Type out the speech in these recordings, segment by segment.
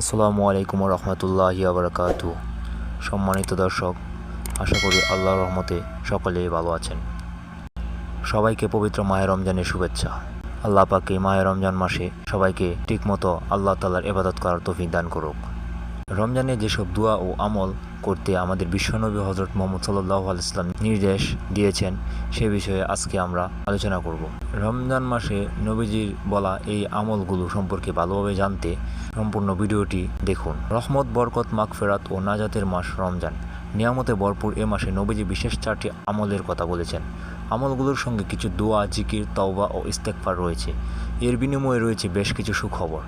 আসসালামু আলাইকুম রহমতুল্লাহি আবরাকাত। সম্মানিত দর্শক, আশা করি আল্লাহ রহমতে সকলেই ভালো আছেন। সবাইকে পবিত্র মায়ের রমজানের শুভেচ্ছা। আল্লাহ পাকে মায়ের রমজান মাসে সবাইকে ঠিকমতো আল্লাহ তালার এবাদত করার তৌফিক দান করুক। রমজানে যেসব দোয়া ও আমল করতে আমাদের বিশ্বনবী হজরত মোহাম্মদ সাল্লাহ আলাইসলাম নির্দেশ দিয়েছেন, সে বিষয়ে আজকে আমরা আলোচনা করব। রমজান মাসে নবীজির বলা এই আমলগুলো সম্পর্কে ভালোভাবে জানতে সম্পূর্ণ ভিডিওটি দেখুন। রহমত, বরকত, মাগফেরাত ও নাজাতের মাস রমজান। নিয়ামতে ভরপুর এ মাসে নবীজি বিশেষ চারটি আমলের কথা বলেছেন। আমলগুলোর সঙ্গে কিছু দোয়া, জিকির, তওবা ও ইস্তেকফার রয়েছে। এর বিনিময়ে রয়েছে বেশ কিছু সুখবর।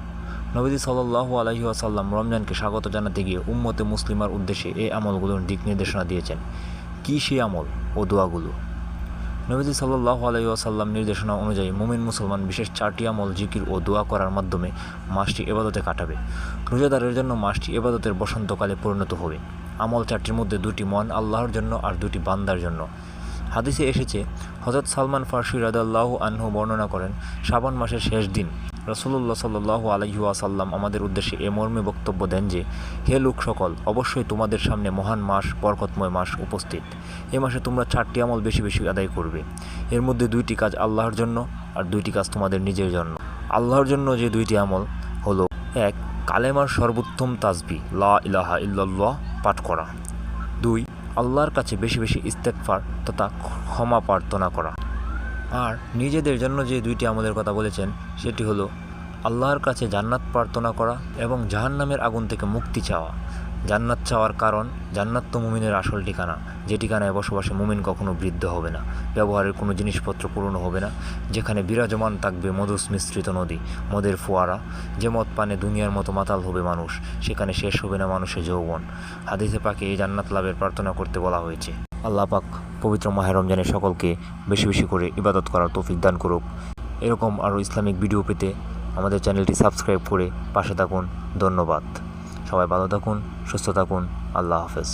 নবীজি সাল্লাল্লাহু আলাইহি ওয়াসাল্লাম রমজানকে স্বাগত জানাতে গিয়ে উম্মতে মুসলিমার উদ্দেশ্যে এই আমলগুলোর দিক নির্দেশনা দিয়েছেন। কী সেই আমল ও দোয়াগুলো? নবীজি সাল্লাল্লাহু আলাইহি ওয়াসাল্লাম নির্দেশনা অনুযায়ী মুমিন মুসলমান বিশেষ চারটি আমল জিকির ও দোয়া করার মাধ্যমে মাসটি এবাদতে কাটাবে। রোজাদারের জন্য মাসটি এবাদতের বসন্তকালে পরিণত হবে। আমল চারটির মধ্যে দুটি মন আল্লাহর জন্য আর দুটি বান্দার জন্য। হাদিসে এসেছে হজরত সালমান ফার্সি রাদাল্লাহু আনহু বর্ণনা করেন শ্রাবণ মাসের শেষ দিন। রসুল্লাহ সাল্লু আলহি আসাল্লাম আমাদের উদ্দেশ্যে এ মর্মে বক্তব্য দেন যে, হে লোক সকল, অবশ্যই তোমাদের সামনে মহান মাস, বরকতময় মাস উপস্থিত। এ মাসে তোমরা চারটি আমল বেশি বেশি আদায় করবে। এর মধ্যে দুইটি কাজ আল্লাহর জন্য আর দুইটি কাজ তোমাদের নিজের জন্য। আল্লাহর জন্য যে দুইটি আমল হলো, এক, কালেমার সর্বোত্তম তাজবি লা ইলাহা ইল্লাল্লাহ, পাঠ করা। দুই, আল্লাহর কাছে বেশি বেশি ইস্তেকফার তথা ক্ষমা প্রার্থনা করা। আর নিজেদের জন্য যে দুইটি আমলের কথা বলেছেন, সেটি হলো আল্লাহর কাছে জান্নাত প্রার্থনা করা এবং জাহান্নামের আগুন থেকে মুক্তি চাওয়া। জান্নাত চাওয়ার কারণ জান্নাত তো মুমিনের আসল ঠিকানা, যে ঠিকানায় বসবাসে মুমিন কখনো বৃদ্ধ হবে না, ব্যবহারের কোনো জিনিসপত্র পুরনো হবে না, যেখানে বিরাজমান থাকবে মধুস মিশ্রিত নদী, মদের ফোয়ারা, যে মদ পানে দুনিয়ার মতো মাতাল হবে মানুষ, সেখানে শেষ হবে না মানুষের যৌবন। হাদিসে পাকে এই জান্নাত লাভের প্রার্থনা করতে বলা হয়েছে। আল্লাহ পাক পবিত্র মাহে রমজানের সকলকে বেশি বেশি করে ইবাদত করার তৌফিক দান করুক। এরকম আরও ইসলামিক ভিডিও পেতে আমাদের চ্যানেলটি সাবস্ক্রাইব করে পাশে থাকুন। ধন্যবাদ। সবাই ভালো থাকুন, সুস্থ থাকুন। আল্লাহ হাফেজ।